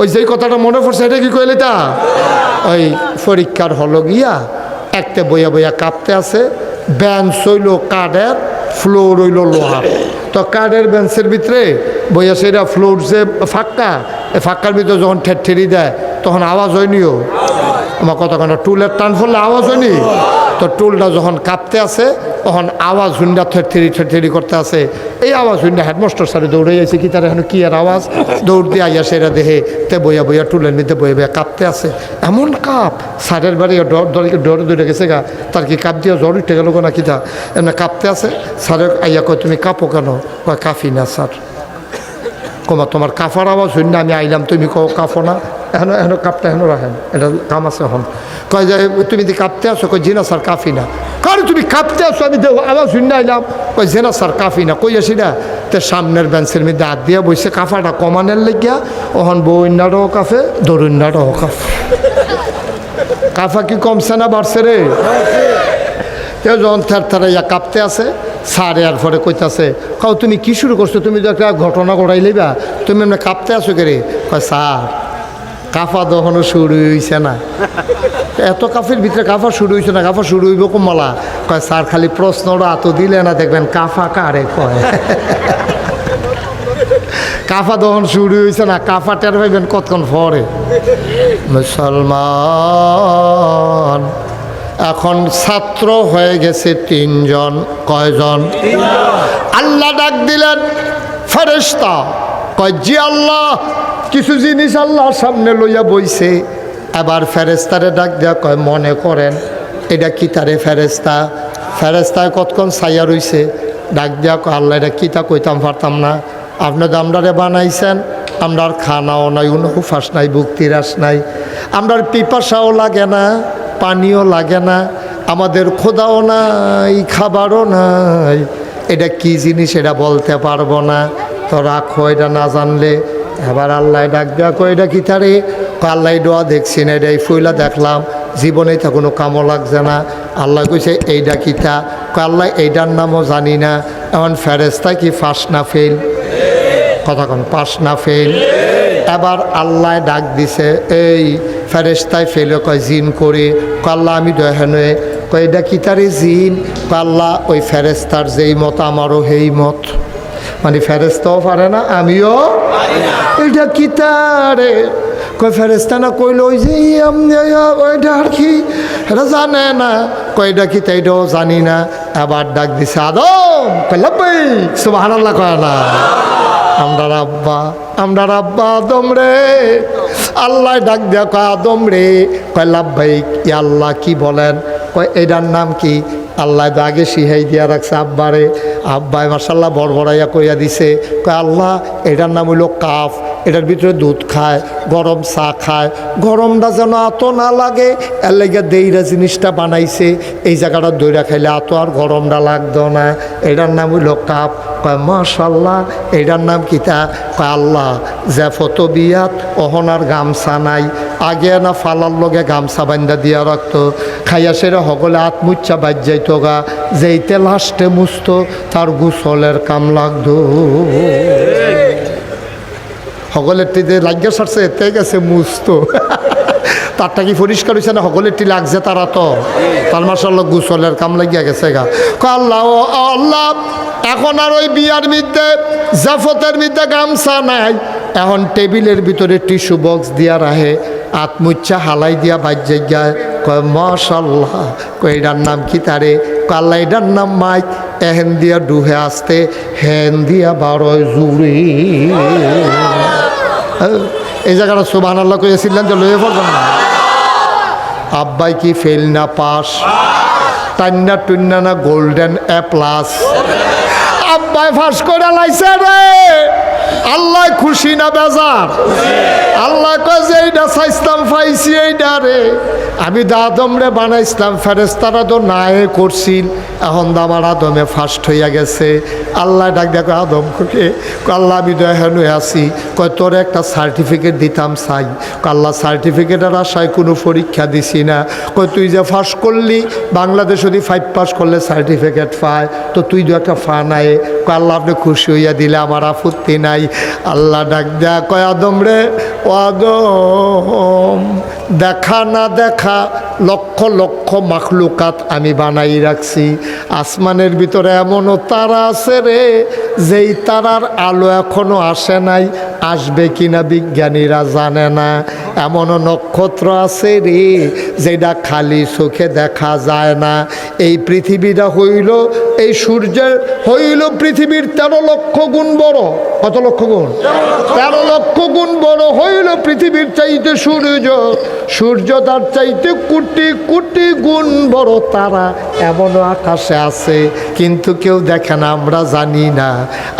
ওই যেই কথাটা মনে পড়ছে, এটা কি কইলে তা? ওই পরীক্ষার হলো গিয়া একটা বইয়া বইয়া কাঁপতে আছে বেঞ্চ হইল কাঠের, ফ্লোর হইল লোহার। তো কাঠের বেঞ্চের ভিতরে বইয়া সেটা ফ্লোর যে ফাঁকা এই ফাঁকার ভিতরে যখন ঠেরি দেয়, তখন আওয়াজ হয়নিও? আমার কতক্ষণ টুলের টান ফেললে আওয়াজ হয়নি? তো টুলটা যখন কাঁপতে আছে, তখন আওয়াজ হুন্ডা থেরি থেরি করতে আছে। এই আওয়াজ হুন্ডা হেডমাস্টার স্যারে দৌড়ে যাইছে, কি তার এখন কি আর আওয়াজ? দৌড় দিয়ে আইয়া সেরা দেখে তে বইয়া বইয়া, টুলের নিতে বইয়া বইয়া কাঁপতে আছে। এমন কাপ, স্যারের বাড়ি ডর দৌড়ে গেছে গা। তার কি কাপ দিয়ে জ্বর উঠে গেল না কি তা? এমনি কাঁপতে আছে। স্যারের আইয়া কয়, তুমি কাঁপো কেন? কয় কাফি না স্যার। কমা তোমার কাফার আওয়াজ হইন না আমি আইলাম, তুমি কও কাফো না? এখন এখন কাপটা এখন রাখেন। এটা কাম আছে এখন। কয় যে, তুমি যদি কাঁপতে আসো কই জিনা স্যার কাফি না। কারণ তুমি কাঁপতে আসো আমি দেখো আওয়াজ শুন আইলাম। কই জেনা স্যার কাফি না। কই আসি না? তে সামনের বেঞ্চের মধ্যে হাত দিয়া বসে কাফাটা কমানের লেগিয়া। ওহন বইনাটাও কাফে দরুন্নাটাও কাফে। কাফা কি কমছে না বাড়ছে রে? কেউ যখন থার থারাইয়া কাঁপতে আছে, স্যার এর পরে কইতাছে কাউ তুমি কি শুরু করছ? তুমি তো একটা ঘটনা ঘটাই লইবা। তুমি এমনি কাঁপতে আছো কে রে? কয়, স্যার। কাফা দহনও শুরু হইছে না। এত কাফের ভিতরে কাফা শুরু হইছে না কাফা শুরু হইব কমলা। কয় স্যার খালি প্রশ্নটা এত দিলে না দেখবেন কাফা কারে কয়? কাফা দহন শুরু হয়েছে না কাফা টের পাইবেন কতক্ষণ পরে। মুসলমান এখন ছাত্র হয়ে গেছে তিনজন। কয়জন? আল্লাহ ডাক দিলেন ফেরেস্তা কয় আল্লাহ, কিছু জিনিস আল্লাহর সামনে লইয়া বইছে। এবার ফেরেস্তারে ডাক দেওয়া কয়, মনে করেন, এটা কি তারে ফেরেস্তা ফেরেস্তায় কতক্ষণ ছাইয়া রইছে, ডাক দেওয়া কয়, আল্লাহ, এটা কিতা কইতাম পারতাম না। আপনি তো আমরারে বানাইছেন আমরার খানাও নাই উনহুফাস নাই বুক্তিরাস নাই। আমরার পিপাসাও লাগে না, পানিও লাগে না, আমাদের খোদাও নাই, খাবারও নাই। এটা কি জিনিস, এটা বলতে পারব না। তো রাখো এটা না জানলে। এবার আল্লাহ ডাক দেওয়া কো এটা কি তারে? আল্লাহ দোয়া দেখছি না, এটা এই ফুইলা দেখলাম। জীবনে তো কোনো কামও লাগছে না। আল্লাহ কইছে এইটা কিতা আল্লাহ এইটার নামও জানি না। এমন ফেরেস্তা কি ফাঁস না ফেল কন পাস না ফেল এবার আল্লাহ ডাক দিছে, এই ফেরেস্তায় ফেলে কয়, জিন করে। কাল্লা আমি দয়ানে কয় এটা কি তারে জিন? কাল্লা ওই ফেরেস্তার যেই মত, আমারও সেই মত। মানে ফেরেস্তাও পারে না, আমিও এটা কি তারে? কয় ফেরেস্তা না কইল, ওই যে ওইটা আর কি? এটা জানে না। কয়টা কি তাইটাও জানি না। এবার ডাক দিছে, আদম! কইলাম ভাই সুবাহ কয়, না। আমরার আব্বা আমরার আব্বা আদম রে। আল্লাহ ডাক দেয়া কয়, আদম রে। কয় লাভবাই ই আল্লাহ, কি বলেন? কয়, এটার নাম কি? আল্লাহ দাগে সিহাই দিয়া রাখছে, আব্বারে। আব্বাই মার্শাল্লাহ বড় বড়াইয়া কইয়া দিছে, কয় আল্লাহ, এটার নাম হইল কাফ। এটার ভিতরে দুধ খায়, গরম চা খায়। গরমটা যেন এত না লাগে, এর লেগে দেইরা জিনিসটা বানাইছে। এই জায়গাটা দইরা খাইলে এত আর গরমটা লাগতো না। এটার নাম হইল কাপ। কয়, মাশাল্লাহ, এটার নাম কিতা কয়, আল্লাহ যে ফটো বিয়াত, অহনার গামছা নাই। আগে না ফালার লগে গামছা বান্ধা দিয়া রাখতো। খাইয়া সেরে সকলে আত্মুচ্ছা বাজ যাইতো গা। যেইতে লাস্টে মুছতো, তার গুসলের কাম লাগতো। সকলের টিতে লাগিয়ে সারছে এতে গেছে মুছতো তারটা কি পরিষ্কার হয়েছে না সকলের টি লাগছে তারা তো? তার মাসাল্লাহ গুসলের কাম লাগিয়া গেছে গা। আল্লাহ আল্লাহ, এখন আর ওই বিয়ার মধ্যে, জাফতের মধ্যে গামছা নাই। এখন টেবিলের ভিতরে টিস্যু বক্স দিয়া রাহে আত্মুচ্ছা হালাই দিয়া গায় কয় মাশাল্লাহ কয়, এটার নাম কি তারে? কয়, আল্লাহ, এটার নাম মাইক। এহেন দিয়া ডুহে আসতে, হেন দিয়া বারোয় জুড়ি। এই জায়গাটা সোবান আল্লাহ কইয়াছিলেন যে লয়ে পড়বেন না। আব্বাই কি ফেল না পাস টান্না টুন্না না গোল্ডেন এ প্লাস আব্বাই ফাঁস করে লাইছে রে। আল্লাহ খুশি না বেজার? আল্লাহ কয় যে এইটা চাইছিলাম পাইছি এইটা রে। আমি তো আদমরে বানাইছিলাম ফেরেস্তারা তো নায়ে করছিল। এখন আমার আদমে ফার্স্ট হইয়া গেছে। আল্লাহ ডাক দেখো আদম আল্লাহ আমি এখানে আছি। কয় তোর একটা সার্টিফিকেট দিতাম চাই আল্লাহ সার্টিফিকেটের আশায় কোনো পরীক্ষা দিছি না। কয় তুই যে ফার্স্ট করলি, বাংলাদেশ যদি ফাইভ পাস করলে সার্টিফিকেট পায়, তো তুই তো একটা ফা কয় আল্লাহ আপনি খুশি হইয়া দিলে আমার আপত্তি নাই। আল্লাহ ডাক দেয়া কয়, আদম রে, ও আদম, দেখা না দেখা লক্ষ লক্ষ মাখলুকাত আমি বানাই রাখছি। আসমানের ভিতরে এমনও তারা আছে রে, যেই তারার আলো এখনও আসে নাই, আসবে কিনা বিজ্ঞানীরা জানে না। এমনও নক্ষত্র আছে রে, যেটা খালি চোখে দেখা যায় না। এই পৃথিবীটা হইল, এই সূর্যের হইল পৃথিবীর তেরো লক্ষ গুণ বড়। কত লক্ষ গুণ? তেরো লক্ষ গুণ বড় হইল পৃথিবীর চাইতে সূর্য। সূর্য তার চাইতে কোটি কোটি গুণ বড়, তারা এমনও আকাশে আছে, কিন্তু কেউ দেখে না, আমরা জানি না।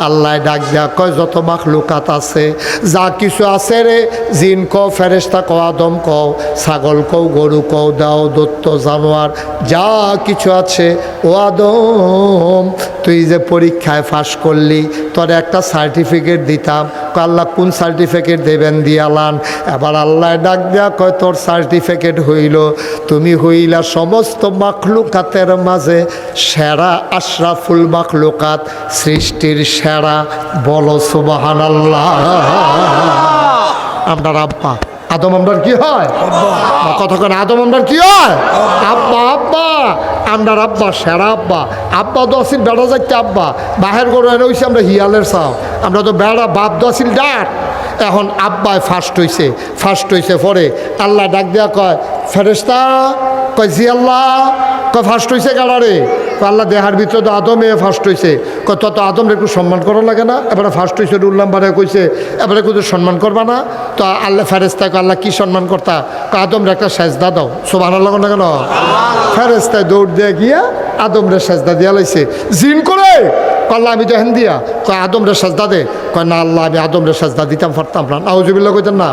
আল্লাহ ডাক দেয়া কয়, যত মাখ লুকাত আছে, যা কিছু আছে রে, জিন কও ফেরেস্তা কও, আদম কও, ছাগল কও, গরু কও, দাও দত্ত জানোয়ার, যা কিছু আছে। ও আদম, তুই যে পরীক্ষায় ফাঁস করলি, তোর একটা সার্টিফিকেট দিতাম। আল্লাহ, কোন সার্টিফিকেট দেবেন দিয়ালান এবার আল্লাহ ডাক দেয়া কয়, তোর সার্টিফিকেট হইল। তুমি হইলা সমস্ত মাখলুকাতের মাঝে সেরা আশরাফুল মাখলুকাত, সৃষ্টির সেরা। বলো সুবাহান আল্লাহ আপনার আব্বা আদম আমরার কি হয়? কতক্ষণ আদম আমরার কি হয়? আব্বা। আব্বা আমরার আব্বা সেরা আব্বা। আব্বা আসিল বেড়া যাচ্ছে আব্বা। বাহের গরু এনে হইছে আমরা হিয়ালের চাও। আমরা তো বেড়া বাপ আসিল ডাক। এখন আব্বায় ফার্স্ট হইছে ফার্স্ট হইছে পরে। আল্লাহ ডাক দেয়া কয় ফেরেস্তা কয় জি আল্লাহ। কয়, ফার্স্ট হইছে গাড়ারে আল্লাহ দেহার ভিতরে তো আদমে ফার্স্ট হইছে। কয়, তত আদমরে একটু সম্মান করা লাগে না? এবারে ফার্স্ট হইছে উল্লাম বারে কইছে, এবারে কিন্তু সম্মান করবা না? তো আল্লাহ ফেরেস্তাকে আল্লাহ কি সম্মান করতা? আদমরে একটা সেজদা দাও। সোভান আল্লাহ না কেন? ফেরেস্তায় দৌড় দিয়ে গিয়া আদমরে সেজদা দিয়া লাইছে। জিন করে? কল্লা আমি তো হেন দিয়া। কয়, আদমরে সেজদা দে। কয়, না, আল্লাহ, আমি আদমরে সেজদা দিতাম, পারতাম না। আউজুবিল্লা কইতেন না?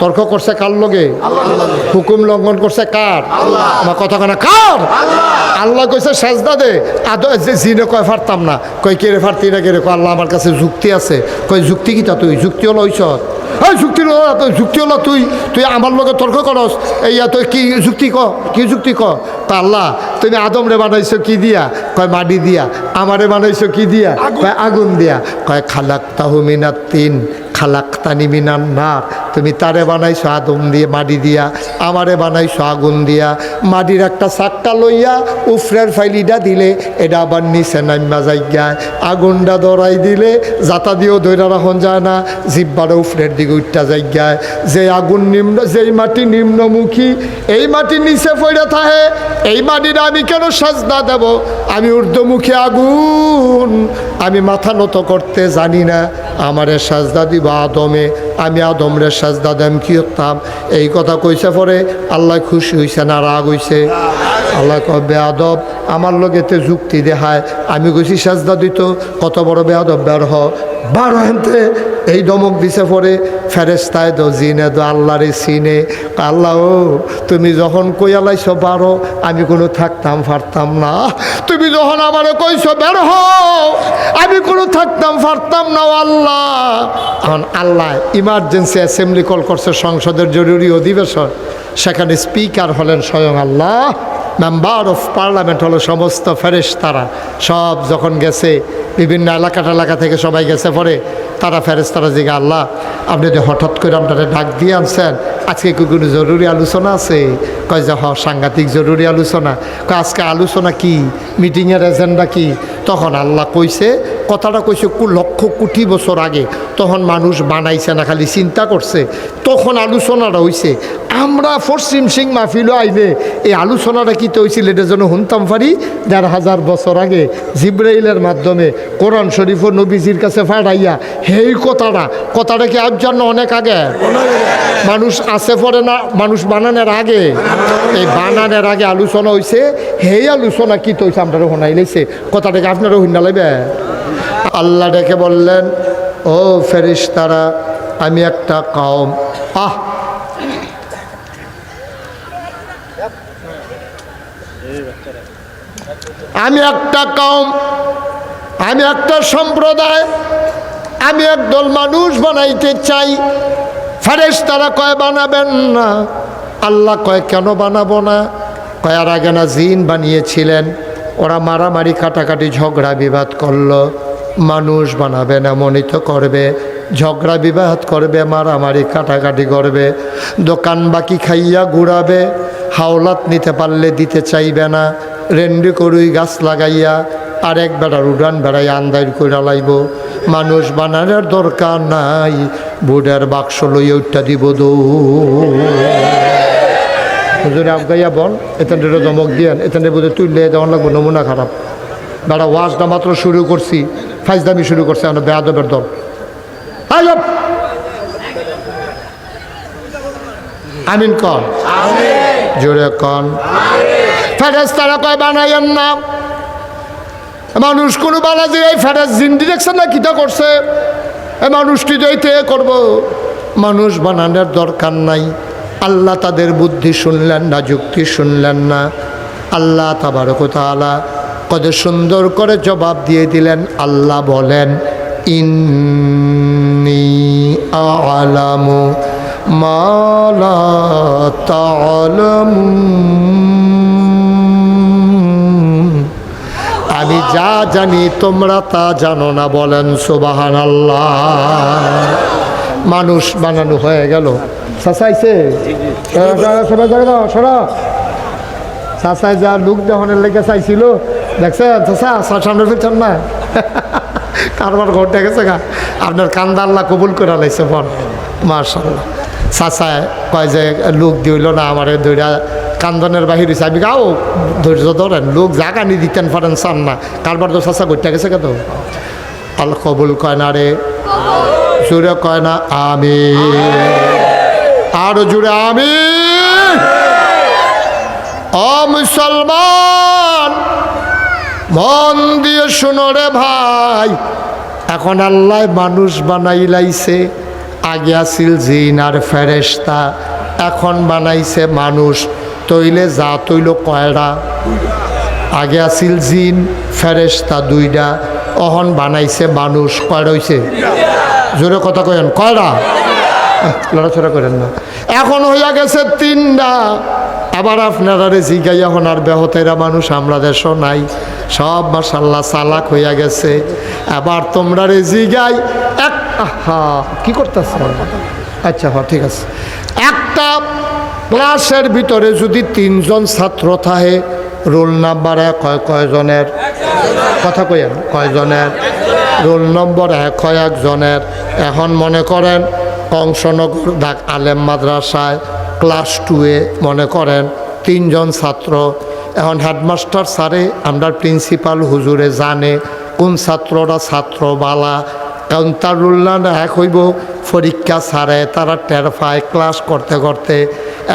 তর্ক করছে কার লগে? হুকুম লঙ্ঘন করছে কার? আমার কথা কেনা কার? আল্লাহ কইছে সাজদা দে। আদ জিনে কয় ফারতাম না। কই কে রে ফারতি না কে রে? কয় আল্লাহ আমার কাছে যুক্তি আছে। কই যুক্তি কি তা তুই? যুক্তি হলো ওইস ওই যুক্তি হলো তুই যুক্তি হলো তুই। তুই আমার লগে তর্ক করস। এইয়া তুই কি যুক্তি ক? কি যুক্তি ক? তা আল্লাহ তুমি আদম রে বানাইছো কি দিয়া? কয় মাটি দিয়া। আমারে বানাইছো কি দিয়া? কয় আগুন দিয়া। কয় খালাক তাহুমিনাত তিন। খালাক্তানি মিনান নার। তুমি তারে বানাইছো আদম দিয়ে, মাটি দিয়া, আমারে বানাইছো আগুন দিয়া। মাটির একটা চাক্কা লইয়া উফরের ফাইলিটা দিলে, এটা আবার নিচে নাইমা যাইগায় আগুনটা ধরাই দিলে যাতা দিয়েও ধৈরা রাখন যায় না, জিব্বারও উফরের দিকে উঠটা যাইগায় যে আগুন নিম্ন, যেই মাটি নিম্নমুখী, এই মাটি নিচে পড়ে থাহে এই মাটির আমি কেন সাজদা দেব? আমি ঊর্ধ্বমুখী আগুন, আমি মাথা নত করতে জানি না। আমারে সাজদা দিবা আদমে, আমি আদমরে সাজদা দেম, কি করতাম? এই কথা কইছে পরে আল্লাহ খুশি হইছে না রাগ হইছে। আল্লাহ কয়, বেয়াদব, আমার লগেতে যুক্তি দেখায়। আমি কইছি, সাজদা দিত, কত বড় বেয়াদব বের হ। বারো হেনতে এই দমক দিছে পরে ফেরেস্তায় দো, জিনে দো, আল্লাহরে সিনে আল্লাহ তুমি যখন কইয়ালাইছ বারো, আমি কোনো থাকতাম পারতাম না। তুমি যখন আমারে কইছো বের হও, আমি কোনো থাকতাম পারতাম না আল্লাহ। এখন আল্লাহ ইমার্জেন্সি অ্যাসেম্বলি কল করছে সংসদের জরুরি অধিবেশন। সেখানে স্পিকার হলেন স্বয়ং আল্লাহ। মেম্বার অফ পার্লামেন্ট হলো সমস্ত ফেরেশ তারা সব যখন গেছে, বিভিন্ন এলাকা টালাকা থেকে সবাই গেছে পরে, তারা ফেরেস তারা জিগা, আল্লাহ, আপনি যে হঠাৎ করে আপনারা ডাক দিয়ে আনছেন, আজকে কি কোনো জরুরি আলোচনা আছে? কয় যে হ, সাংঘাতিক জরুরি আলোচনা। কয়, আজকে আলোচনা কি? মিটিংয়ের এজেন্ডা কি? তখন আল্লাহ কইছে কথাটা কইছে কু লক্ষ কোটি বছর আগে। তখন মানুষ বানাইছে না, খালি চিন্তা করছে তখন আলোচনাটা হইছে আমরা পশ্চিম সিং মাহফিল আইলে এই আলোচনাটা কি হয়েছিল এটা যেন শুনতাম পারি, দেড় হাজার বছর আগে জিব্রাইলের মাধ্যমে কোরআন শরীফ ও নবীজির কাছে ফাড়াইয়া সেই কথাটা কথাটা কি আজ জন্য অনেক আগে? মানুষ আসে পরে না, মানুষ বানানোর আগে? এই বানানোর আগে আলোচনা হয়েছে সেই আলোচনা কি হয়েছে আপনারা শোনাই লাইছে কথাটাকে আপনারা শুনা লাগবে? আল্লাহ ডেকে বললেন, ও ফেরিস তারা আমি একটা কম আহ! আমি একটা কম আমি একটা সম্প্রদায়, আমি একদল মানুষ বানাইতে চাই। ফারেস তারা কয়, বানাবেন না। আল্লাহ কয়, কেন বানাবো না? কয়ার আগে না জিন বানিয়েছিলেন। ওরা মারামারি, কাটাকাটি, ঝগড়া, বিবাদ করল। মানুষ বানাবে না, মনিত করবে, ঝগড়া বিবাদ করবে, মারামারি কাটাকাটি করবে, দোকান বাকি খাইয়া ঘুরাবে, হাওলাত নিতে পারলে দিতে চাইবে না, রেন্ডি করুই গাছ লাগাইয়া আরেক বেড়ার উড়ান বেড়াই আন্দার করে লাইব। মানুষ বানানোর দরকার নাই বুডের বাক্স লইয়া উঠটা দিব দো হুজুরে আবগাইয়া বল এখান দমক দিয়েন এখান বোধহয় তুললে দেওয়ান লাগবো, নমুনা খারাপ। বেড়া ওয়াজটা মাত্র শুরু করছি। ফাইজদামি শুরু করছে আমরা বেয়াদবের দল। আজব আমিন কন। জোরে কন। ফেরেস তারা কয়, বানাইয়েন না। মানুষ কোনো বানা যে এই ফেরেস জিন্দি দেখছেন না কিটা করছে? এ মানুষটি যাইতে করব। মানুষ বানানোর দরকার নাই। আল্লাহ তাদের বুদ্ধি শুনলেন না, যুক্তি শুনলেন না। আল্লাহ তাবারক তাআলা কত সুন্দর করে জবাব দিয়ে দিলেন আল্লাহ বলেন ইন্নি আলামু মালা আমি যা জানি তোমরা তা জানো না বলেন সুবাহান আল্লাহ মানুষ বানানো হয়ে গেল। সাসাইছে সবাই সরা। সাসাই যা লুক দহনের লেগে চাইছিল দেখছেন চাষা সামনে ফিরছেন না কারবার ঘটে গেছে গা। আপনার কান্দা আল্লাহ কবুল করে লাইছে ফোন। মার্শাল্লাহ চাচায় কয় যে, লোক দিল না আমার দৈরা কান্দনের বাহির হয়েছে আমি গাও ধৈর্য ধরেন, লোক জাগা নি দিতেন পারেন চান না। কারবার তো চাচা ঘটে গেছে কত আল্লাহ কবুল কয় না রে। জুড়ে কয় না আমি আরও জুড়ে আমি ও মুসলমান মন দিয়ে শুনো রে ভাই। এখন আল্লাহ মানুষ বানাই লাইছে আগে আসিল জিন আর ফেরেস্তা এখন বানাইছে মানুষ। তৈলে যা তৈল কয়রা। আগে আসিল জিন ফেরেস্তা দুইটা অহন বানাইছে মানুষ। কয় রইছে জোরে কথা কয়েন কয়রা? লড়াচড়া করেন না। এখন হইয়া গেছে তিনটা আবার আপনারা রে জিগাই এখন আর বেহতেরা মানুষ, আমরা দেশও নাই। সব মাসাল্লাহ চালাক হইয়া গেছে। আবার তোমরা রে জিগাই এক হা কি করতেছ? আচ্ছা হ্যাঁ ঠিক আছে। একটা ক্লাসের ভিতরে যদি তিনজন ছাত্র থাকে, রোল নাম্বার এক হয় কয়জনের? কথা কইেন কয়জনের? রোল নম্বর এক হয় একজনের। এখন মনে করেন, কংসনগর ডাক আলেম মাদ্রাসায় ক্লাস টুয়ে মনে করেন, তিনজন ছাত্র এখন হেডমাস্টার স্যারে আমরা প্রিন্সিপাল হুজুরে জানে কোন ছাত্ররা ছাত্র বালা। কারণ তার রুল্লান এক হইব পরীক্ষা ছাড়ে তারা টের পায় ক্লাস করতে করতে।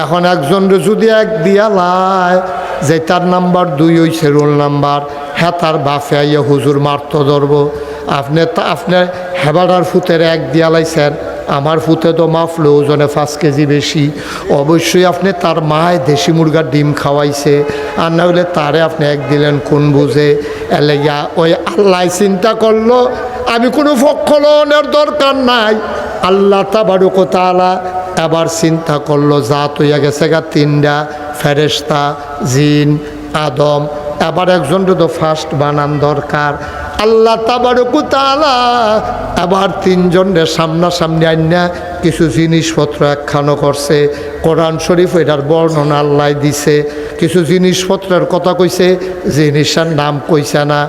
এখন একজন যদি এক দিয়া লায় যে তার নাম্বার দুই হইছে রোল নাম্বার হ্যাঁ তার বাফে আইয়া হুজুর মারত ধরব। আপনি তা, আপনি হেবাডার ফুতের এক দিয়া লাইছেন। আমার ফুতে তো মাফলো, ওজনে পাঁচ কেজি বেশি। অবশ্যই আপনি তার মায় দেশি মুরগার ডিম খাওয়াইছে। আর না হলে তারে আপনি এক দিলেন কোন বুঝে? এলেগা ওই আল্লাহ চিন্তা করল, আমি কোনো ফক্ষলনের দরকার নাই। আল্লাহ তাবারুক তালা এবার চিন্তা করল যা হইয়া গেছে গা তিনটা ফেরেস্তা জিন, আদম। এবার একজন তো ফার্স্ট বানান দরকার আল্লাহ তাবারকু তালা আবার তিনজনের সামনাসামনি আইনা কিছু জিনিসপত্র একখানো করছে। কোরআন শরীফ এটার বর্ণনা আল্লাহ দিছে। কিছু জিনিসপত্রের কথা কইছে জিনিসটার নাম কইছে না।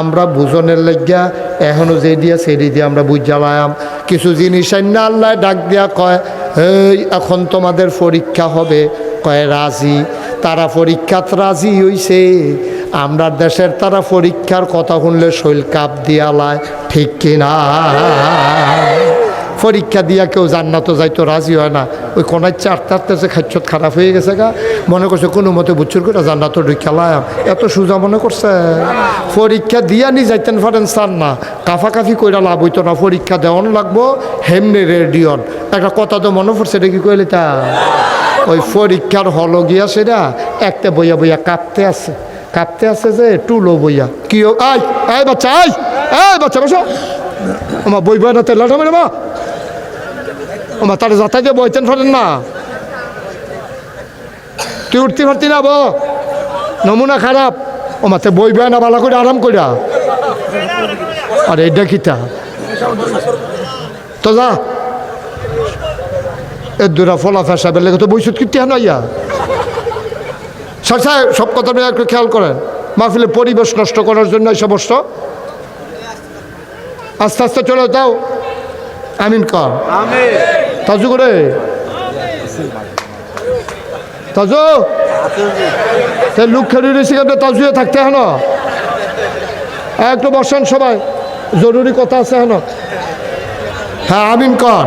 আমরা বুঝনের লাগিয়া এখনও যে দিয়া সেদি দিয়ে আমরা বুঝালাম কিছু জিনিস আইনা আল্লাহ ডাক দিয়া কয় এই এখন তোমাদের পরীক্ষা হবে। কয়, রাজি। তারা পরীক্ষাত রাজি হইছে। আমরা দেশের তারা পরীক্ষার কথা শুনলে শৈল কাপ দিয়ালায় ঠিক কিনা পরীক্ষা দিয়া কেউ জান্নাতও যাইতো রাজি হয় না। ওই কোনায় চারতে আটতে খাচ্ছত খারাপ হয়ে গেছে গা, মনে করছে কোনো মতে বুচ্ছুর করে জান্নাতও ঢুকালাম এত সোজা মনে করছে। পরীক্ষা দিয়া নি যাইতেন পারেন চান না। কাফাকাফি কইরা লাভ হইতো না। পরীক্ষা দেওয়ানো লাগবো, হেমনি রেডিয়ন একটা কথা তো মনে পড়ছে, এটা কি কইলে তা? ওই পরীক্ষার হল গিয়া সেটা একটা বইয়া বইয়া কাঁপতে আছে। কাঁপতে আছে যে টুলো বইয়া কি আই আই বাচ্চা আই আই বাচ্চা, বসো। আমার বই বই না তেলাটা মানে মা। আমার তার দিয়ে বইতেন ফেলেন না। তুই উঠতে পারতি না বো নমুনা খারাপ। ও মাতে বই বয় না বালা করে আরাম করিয়া আর এইটা কিতা? তো যা। এর দুরা ফলা ফেসা বেলে তো বইসুত কিতে না ইয়া স্যার সাহেব সব কথা নিয়ে একটু খেয়াল করেন। মাহফিলে পরিবেশ নষ্ট করার জন্য এই সমস্ত। আস্তে আস্তে চলে যাও। আমিন কর। তাজু করে। তাজু। লুক খেলি রয়েছে কিন্তু তাজুয়ে থাকতে হেন একটু বসেন সবাই। জরুরি কথা আছে হেন হ্যাঁ আমিন কন